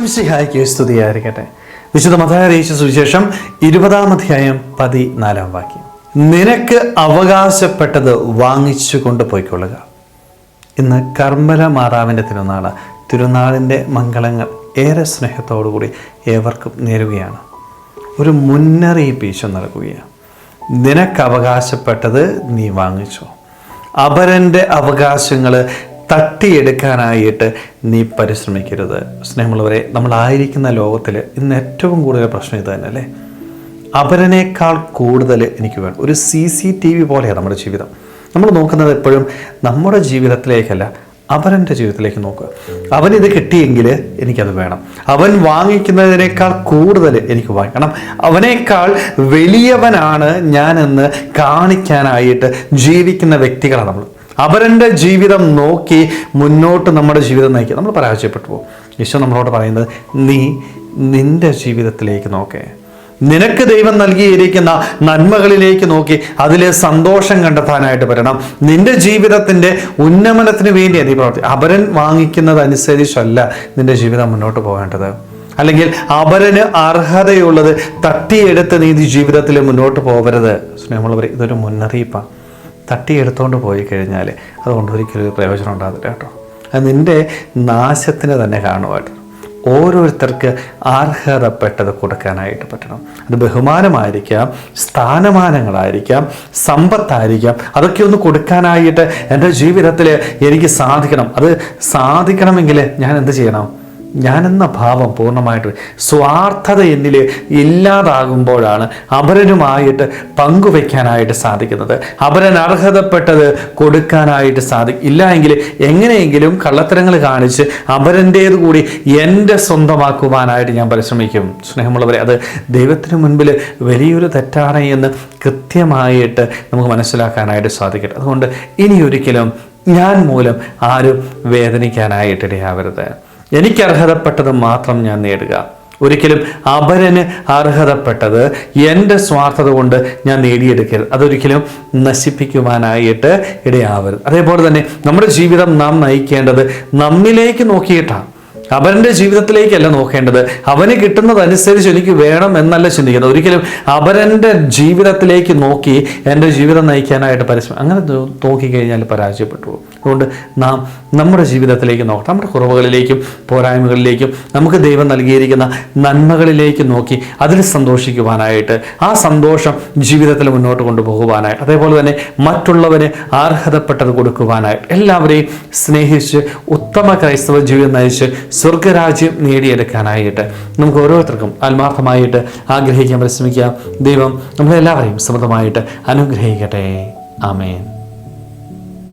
ഈശ്വംസിഹായ്ക്ക് സ്തുതിയായിരിക്കട്ടെ. വിശുദ്ധ മതാരീശ സുവിശേഷം ഇരുപതാം അധ്യായം പതിനാലാം വാക്യം. നിനക്ക് അവകാശപ്പെട്ടത് വാങ്ങിച്ചു കൊണ്ട് പോയിക്കൊള്ളുക. ഇന്ന് കർമ്മല മാതാവിന്റെ തിരുനാൾ. തിരുനാളിന്റെ മംഗളങ്ങൾ ഏറെ സ്നേഹത്തോടുകൂടി ഏവർക്കും നേരുകയാണ്. ഒരു മുന്നറിയിപ്പ് ഈശോ നൽകുകയാണ്. നിനക്ക് അവകാശപ്പെട്ടത് നീ വാങ്ങിച്ചു. അപരന്റെ അവകാശങ്ങൾ തട്ടിയെടുക്കാനായിട്ട് നീ പരിശ്രമിക്കരുത്. സ്നേഹമുള്ളവരെ നമ്മളായിരിക്കുന്ന ലോകത്തിൽ ഇന്ന് ഏറ്റവും കൂടുതൽ പ്രശ്നം ഇത് തന്നെ അല്ലേ? അപരനേക്കാൾ കൂടുതൽ എനിക്ക് വേണം. ഒരു സി സി ടി വി പോലെയാണ് നമ്മുടെ ജീവിതം. നമ്മൾ നോക്കുന്നത് എപ്പോഴും നമ്മുടെ ജീവിതത്തിലേക്കല്ല അവരന്റെ ജീവിതത്തിലേക്ക് നോക്കുക. അവൻ ഇത് കിട്ടിയെങ്കിൽ എനിക്കത് വേണം. അവൻ വാങ്ങിക്കുന്നതിനേക്കാൾ കൂടുതൽ എനിക്ക് വാങ്ങിക്കണം. അവനേക്കാൾ വലിയവനാണ് ഞാനെന്ന് കാണിക്കാനായിട്ട് ജീവിക്കുന്ന വ്യക്തികളാണ് നമ്മൾ. അവരന്റെ ജീവിതം നോക്കി മുന്നോട്ട് നമ്മുടെ ജീവിതം നയിക്കുക. നമ്മൾ പരാജയപ്പെട്ടു പോകും. ഈശോ നമ്മളോട് പറയുന്നത് നീ നിന്റെ ജീവിതത്തിലേക്ക് നോക്കേ. നിനക്ക് ദൈവം നൽകിയിരിക്കുന്ന നന്മകളിലേക്ക് നോക്കി അതിലെ സന്തോഷം കണ്ടെത്താനായിട്ട് വരണം. നിന്റെ ജീവിതത്തിന്റെ ഉന്നമനത്തിന് വേണ്ടി നീ പ്രവർത്തി. അപരൻ വാങ്ങിക്കുന്നതനുസരിച്ചല്ല നിന്റെ ജീവിതം മുന്നോട്ട് പോകേണ്ടത്. അല്ലെങ്കിൽ അപരന് അർഹതയുള്ളത് തട്ടിയെടുത്ത് നീ ജീവിതത്തിൽ മുന്നോട്ട് പോകരുത്. സ്നേഹമുള്ളവർ ഇതൊരു മുന്നറിയിപ്പാണ്. തട്ടിയെടുത്തുകൊണ്ട് പോയി കഴിഞ്ഞാൽ അതുകൊണ്ട് ഒരിക്കലും ഒരു പ്രയോജനം ഉണ്ടാകില്ല കേട്ടോ. അത് നിന്റെ നാശത്തിന് തന്നെ കാണുമായിട്ട് ഓരോരുത്തർക്ക് അർഹതപ്പെട്ടത് കൊടുക്കാനായിട്ട് പറ്റണം. അത് ബഹുമാനമായിരിക്കാം സ്ഥാനമാനങ്ങളായിരിക്കാം സമ്പത്തായിരിക്കാം. അതൊക്കെ ഒന്ന് കൊടുക്കാനായിട്ട് എന്റെ ജീവിതത്തിൽ എനിക്ക് സാധിക്കണം. അത് സാധിക്കണമെങ്കിൽ ഞാൻ എന്ത് ചെയ്യണം? ഞാനെന്ന ഭാവം പൂർണമായിട്ട് സ്വാർത്ഥത എന്നിൽ ഇല്ലാതാകുമ്പോഴാണ് അപരനുമായിട്ട് പങ്കുവെക്കാനായിട്ട് സാധിക്കുന്നത്. അപരൻ അർഹതപ്പെട്ടത് കൊടുക്കാനായിട്ട് സാധിക്കും ഇല്ല എങ്കിൽ എങ്ങനെയെങ്കിലും കള്ളത്തരങ്ങൾ കാണിച്ച് അപരന്റേത് കൂടി എന്റെ സ്വന്തമാക്കുവാനായിട്ട് ഞാൻ പരിശ്രമിക്കും. സ്നേഹമുള്ളവരെ അത് ദൈവത്തിന് മുൻപിൽ വലിയൊരു തെറ്റാണ് എന്ന് കൃത്യമായിട്ട് നമുക്ക് മനസ്സിലാക്കാനായിട്ട് സാധിക്കട്ടെ. അതുകൊണ്ട് ഇനി ഒരിക്കലും ഞാൻ മൂലം ആരും വേദനിക്കാനായിട്ടിടയാവരുത് എനിക്ക് അർഹതപ്പെട്ടത് മാത്രം ഞാൻ നേടുക. ഒരിക്കലും അപരന് അർഹതപ്പെട്ടത് എന്റെ സ്വാർത്ഥത കൊണ്ട് ഞാൻ നേടിയെടുക്കരുത്. അതൊരിക്കലും നശിപ്പിക്കുവാനായിട്ട് ഇടയാവരുത്. അതേപോലെ തന്നെ നമ്മുടെ ജീവിതം നാം നയിക്കേണ്ടത് നമ്മിലേക്ക് നോക്കിയിട്ടാണ്. അവന്റെ ജീവിതത്തിലേക്കല്ല നോക്കേണ്ടത്. അവന് കിട്ടുന്നതനുസരിച്ച് എനിക്ക് വേണം എന്നല്ല ചിന്തിക്കുന്നത്. ഒരിക്കലും അവരന്റെ ജീവിതത്തിലേക്ക് നോക്കി എന്റെ ജീവിതം നയിക്കാനായിട്ട് പരിശ്രമം അങ്ങനെ നോക്കിക്കഴിഞ്ഞാൽ പരാജയപ്പെട്ടു അതുകൊണ്ട് നാം നമ്മുടെ ജീവിതത്തിലേക്ക് നോക്കാം നമ്മുടെ കുറവുകളിലേക്കും പോരായ്മകളിലേക്കും നമുക്ക് ദൈവം നൽകിയിരിക്കുന്ന നന്മകളിലേക്ക് നോക്കി അതിൽ സന്തോഷിക്കുവാനായിട്ട് ആ സന്തോഷം ജീവിതത്തിൽ മുന്നോട്ട് കൊണ്ടുപോകുവാനായിട്ട് അതേപോലെ തന്നെ മറ്റുള്ളവന് അർഹതപ്പെട്ടത് കൊടുക്കുവാനായിട്ട് എല്ലാവരെയും സ്നേഹിച്ച് ഉത്തമ ക്രൈസ്തവ ജീവിതം നയിച്ച് സ്വർഗരാജ്യം നേടിയെടുക്കാനായിട്ട് നമുക്ക് ഓരോരുത്തർക്കും ആത്മാർത്ഥമായിട്ട് ആഗ്രഹിക്കാൻ പരിശ്രമിക്കാം. ദൈവം നമ്മളെല്ലാവരെയും സമൃദ്ധമായിട്ട് അനുഗ്രഹിക്കട്ടെ. ആമേൻ.